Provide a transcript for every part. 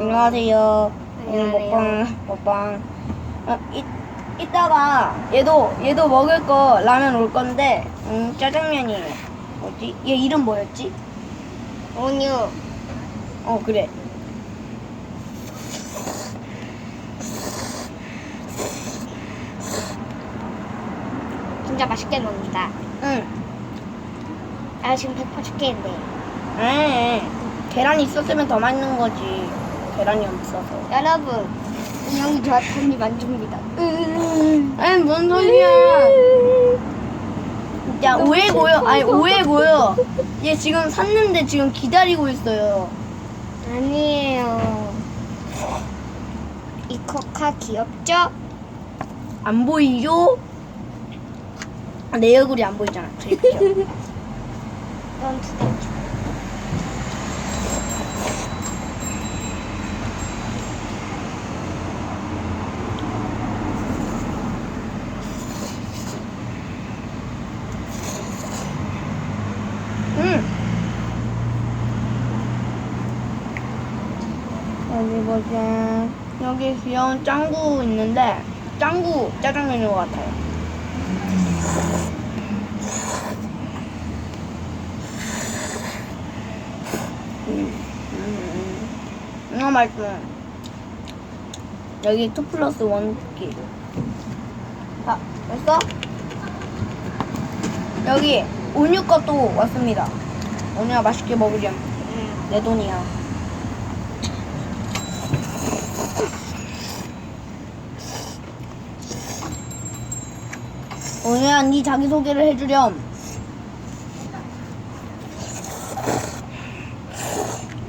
안녕하세요. 오늘 안녕하세요. 먹방 먹방. 어, 이 이따가 얘도 얘도 먹을 거 라면 올 건데 음 짜장면이에요. 뭐지? 얘 이름 뭐였지? 온유. 어 그래. 진짜 맛있게 먹는다. 응. 아 지금 배파 죽겠는데. 에 계란이 있었으면 더 맛있는 거지. 계란이 없어서. 여러분, 인형이 저한테 만줍니다. 아니 뭔 소리야? 야 오해고요. 아니 오해고요. 얘 지금 샀는데 지금 기다리고 있어요. 아니에요. 이 코카 귀엽죠? 안 보이죠? 아, 내 얼굴이 안 보이잖아. 그렇죠? 그럼 두 개. 응. 보자. 여기 귀여운 짱구 있는데 짱구 짜장면인 것 같아요. 음, 음, 음. 아 맛있어. 여기 2 플러스 1 쿠키. 자, 됐어? 여기 온유 것도 왔습니다. 온유야 맛있게 먹으렴. 응. 내 돈이야. 온유야 네 자기소개를 해주렴.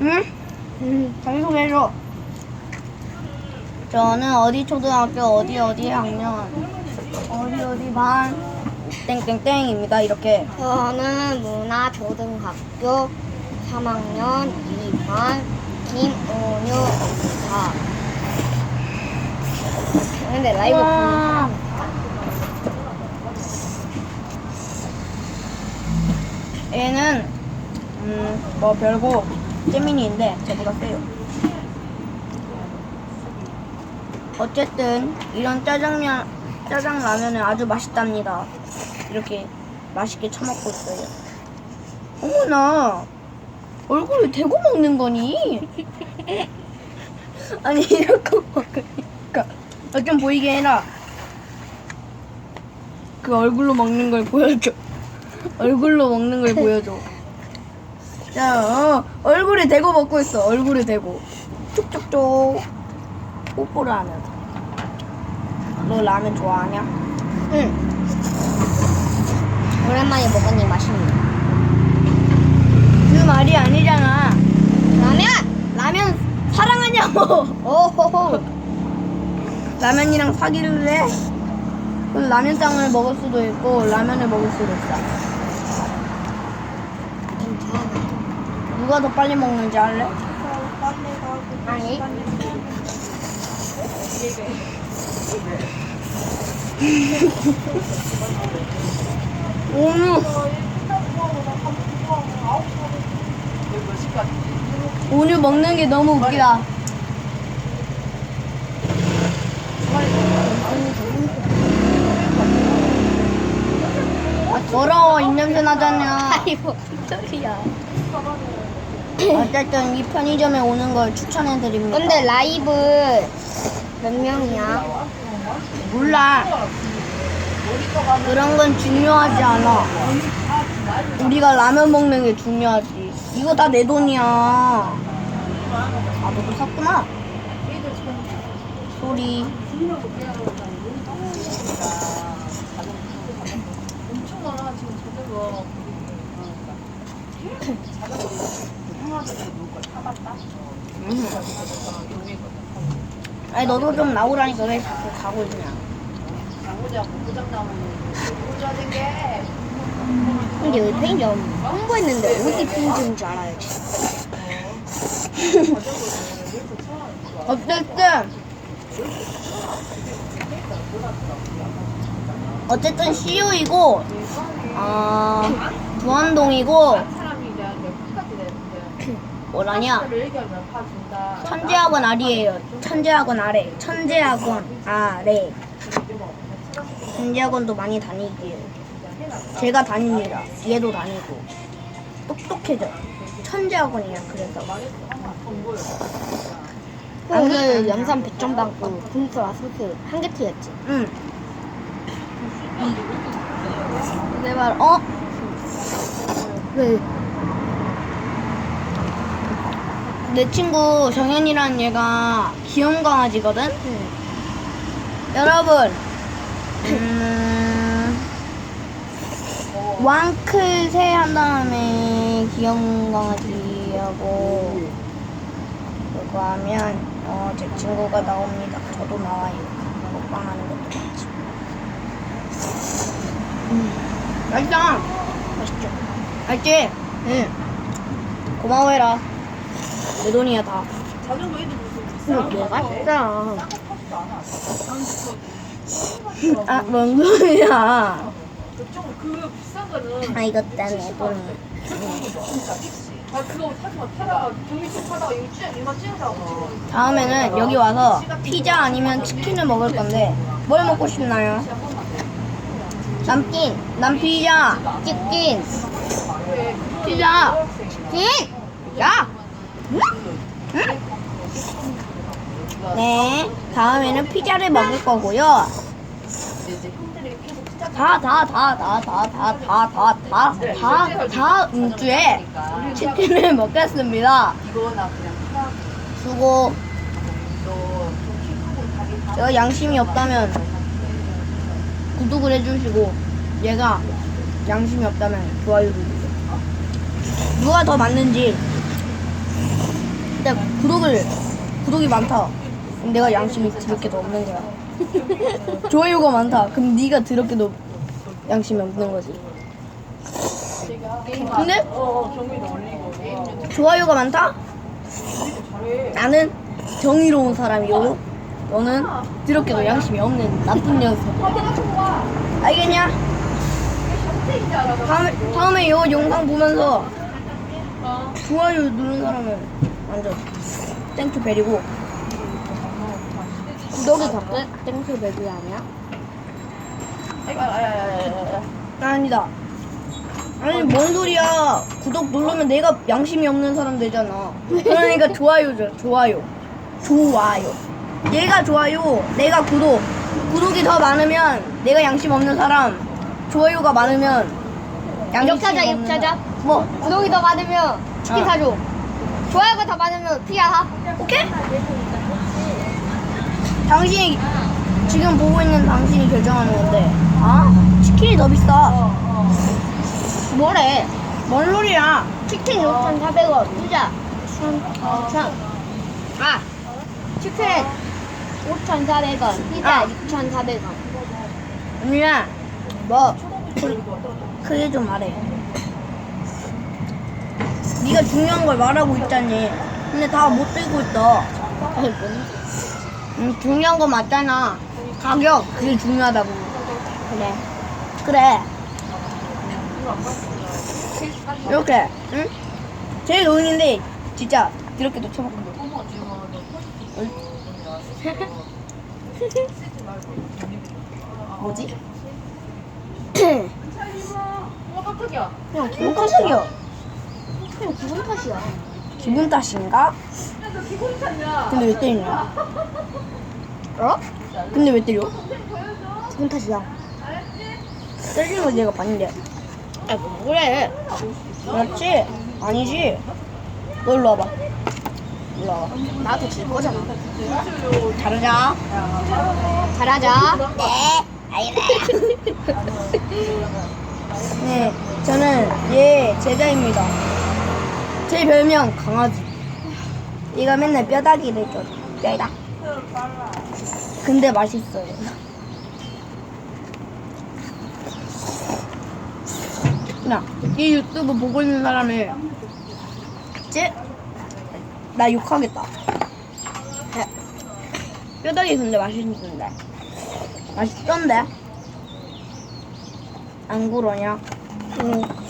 응? 응. 자기소개 해줘. 저는 어디 초등학교 어디 어디 학년 어디 어디 반 땡땡땡입니다 이렇게 저는 문화초등학교 3학년 2반 김온유입니다. 근데 라이브 와. 사람 얘는 음 뭐 별거 재민이인데 저보다 세요. 어쨌든 이런 짜장면 짜장 라면은 아주 맛있답니다. 이렇게 맛있게 처먹고 있어요. 어머나 얼굴을 대고 먹는 거니? 아니 이렇게 먹으니까 어, 좀 보이게 해라. 그 얼굴로 먹는 걸 보여줘. 얼굴로 먹는 걸 보여줘. 자, 어, 얼굴에 대고 먹고 있어. 얼굴에 대고. 쪽쪽쪽. 뽀뽀를 하면서. 너 라면 좋아하냐? 응. 오랜만에 먹으니 맛있네. 그 말이 아니잖아. 라면! 라면 사랑하냐고. 오호호. 라면이랑 해? 그럼 라면 땅을 먹을 수도 있고 라면을 먹을 수도 있어. 누가 더 빨리 먹는지 알래? 아니. 오늘 오늘 먹는 게 너무 웃기다. 아, 더러워 입냄새 나잖아. 아이고, 소리야. 어쨌든 이 편의점에 오는 걸 추천해 드립니다. 근데 라이브 몇 명이야? 몰라. 그런 건 중요하지 않아. 우리가 라면 먹는 게 중요하지. 이거 다 내 돈이야. 아, 너도 샀구나. 소리. 음. 아니 너도 좀 나오라니까 왜 자꾸 가고 있냐. 근데 여기 편의점 홍보했는데 어디 편의점인 줄 알아야지. 어쨌든 어쨌든 CU이고 어, 부안동이고 뭐라냐? 천재학원 아래예요. 천재학원 아래. 천재학원 아래. 천재학원도 많이 다니기에. 제가 다닙니다. 얘도 다니고. 똑똑해져. 천재학원이야. 그래서. 오늘 영상 100점 받고 분수와 소수 한개 틀렸지. 응. 이게 바로 어? 왜? 내 친구 정현이라는 얘가 귀여운 강아지거든. 여러분, 음, 왕클 세한 다음에 귀여운 강아지하고 그거 하면 어, 제 친구가 나옵니다. 저도 나와요. 먹방 하는 것도 같이. 음, 맛있다. 맛있죠. 알지? 응. 고마워해라. 내 돈이야 다. 자전거 무슨 뭐가 있어? 아, 뭔 소리야. 그쪽 그 비싼 거는 아, 이것 때문에 돈이. 아 그거 타지 마 타다가 경미치 타다가 이거 찌 이마 찌르다가 다음에는 여기 와서 피자 아니면 치킨을 먹을 건데 뭘 먹고 싶나요? 치킨, 난 피자. 치킨, 피자. 치킨. 야. 네. 다음에는 피자를 먹을 거고요. 다, 다, 다, 다, 다, 다, 다, 다, 다, 다, 다음 주에 치킨을 먹겠습니다. 수고. 제가 양심이 없다면 구독을 해주시고 얘가 양심이 없다면 좋아요를. 누가 더 맞는지 근데 구독을 구독이 많다. 그럼 내가 양심이 드럽게도 없는 거야. 좋아요가 많다. 그럼 네가 드럽게도 양심이 없는 거지. 근데 좋아요가 많다? 나는 정의로운 사람이고 너는 드럽게도 양심이 없는 나쁜 녀석 알겠냐? 다음에, 다음에 이 영상 보면서 좋아요 누른 사람은 완전 땡큐 베리고 구독이 더 끝? 땡큐 배그 아니야? 아니다 아니 뭔 소리야 구독 누르면 내가 양심이 없는 사람 되잖아 그러니까 좋아요죠 좋아요 좋아요 얘가 좋아요 내가 구독 구독이 더 많으면 내가 양심 없는 사람 좋아요가 많으면 양심 이렇게 하자, 없는 이렇게 하자. 사람. 뭐 구독이 더 많으면 치킨 어. 사줘. 좋아요가 더 많으면 사. 오케이? 당신이 지금 보고 있는 당신이 결정하는 건데 아 치킨이 더 비싸 뭐래? 뭔 소리야 치킨 6,400원, 피자 1,000원. 아, 치킨 5,400원, 피자 아. 6,400원. 언니야 뭐 크게 좀 말해 네가 중요한 걸 말하고 있잖니 근데 다 못 들고 있어? 응, 중요한 거 맞잖아 가격 그게 중요하다고 그래. 그래 이렇게 응? 제일 노인인데 진짜 이렇게도 쳐먹거든 뭐지? 어 깜짝이야 그냥 기분 탓이야. 그냥 기분 탓이야. 기분 탓인가? 근데 왜 때리냐? 어? 근데 왜 때려? 기분 탓이야. 때리는 거 내가 봤는데 아, 뭐 그래? 그렇지? 아니지 너 일로 와봐 일로 와봐 나도 질 거잖아. 자르자 잘하자. 네 아이래 네 저는 얘 제자입니다 제 별명 강아지 얘가 맨날 뼈다귀를 줘 뼈다 근데 맛있어요 야, 이 유튜브 보고 있는 사람이 쟤? 나 욕하겠다 야, 뼈다귀 근데 맛있는데 맛있던데? 안 그러냐? 응.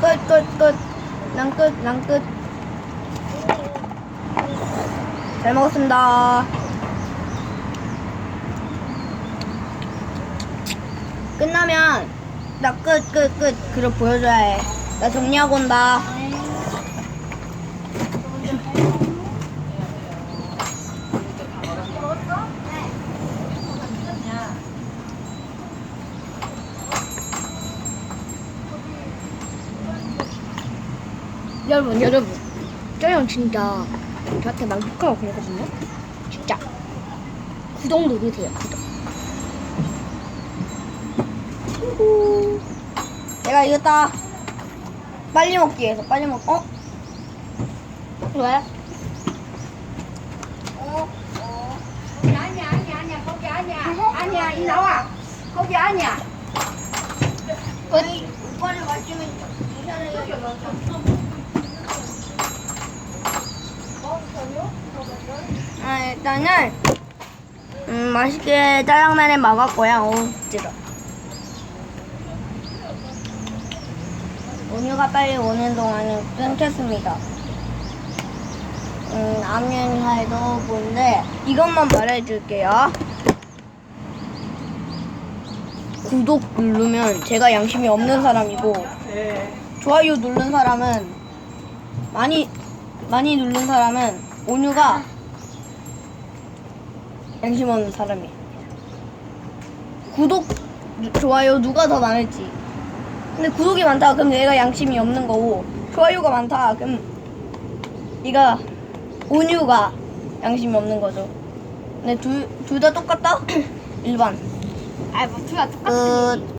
끝, 끝, 끝. 난 끝, 난 끝. 잘 먹었습니다. 끝나면 나 끝, 끝, 끝. 그걸 보여줘야 해. 나 정리하고 온다. 여러분, 여러분. 저형 진짜 저한테 막 욕하고 그러거든요. 진짜. 구독 누르세요, 구독. 내가 이겼다. 빨리 먹기 위해서 빨리 먹. 어? 왜? 아니야 아니야 아니야 거기 아니야 아니야 이 나와 거기 아니야 끝. 오빠를 마시면 아 일단은 음 맛있게 짜장면에 먹었고요. 어우 찌러. 온유가 빨리 오는 동안은 끊겠습니다. 음 라면 살도 본데 이것만 말해줄게요. 구독 누르면 제가 양심이 없는 사람이고 좋아요 누른 사람은 많이 많이 누른 사람은 온유가 양심 없는 사람이. 구독 좋아요 누가 더 많을지. 근데 구독이 많다 그럼 내가 양심이 없는 거고 좋아요가 많다 그럼 네가 온유가 양심이 없는 거죠. 근데 둘 둘 다 똑같다? 일반. 아, 뭐, 둘다 똑같아. 끝.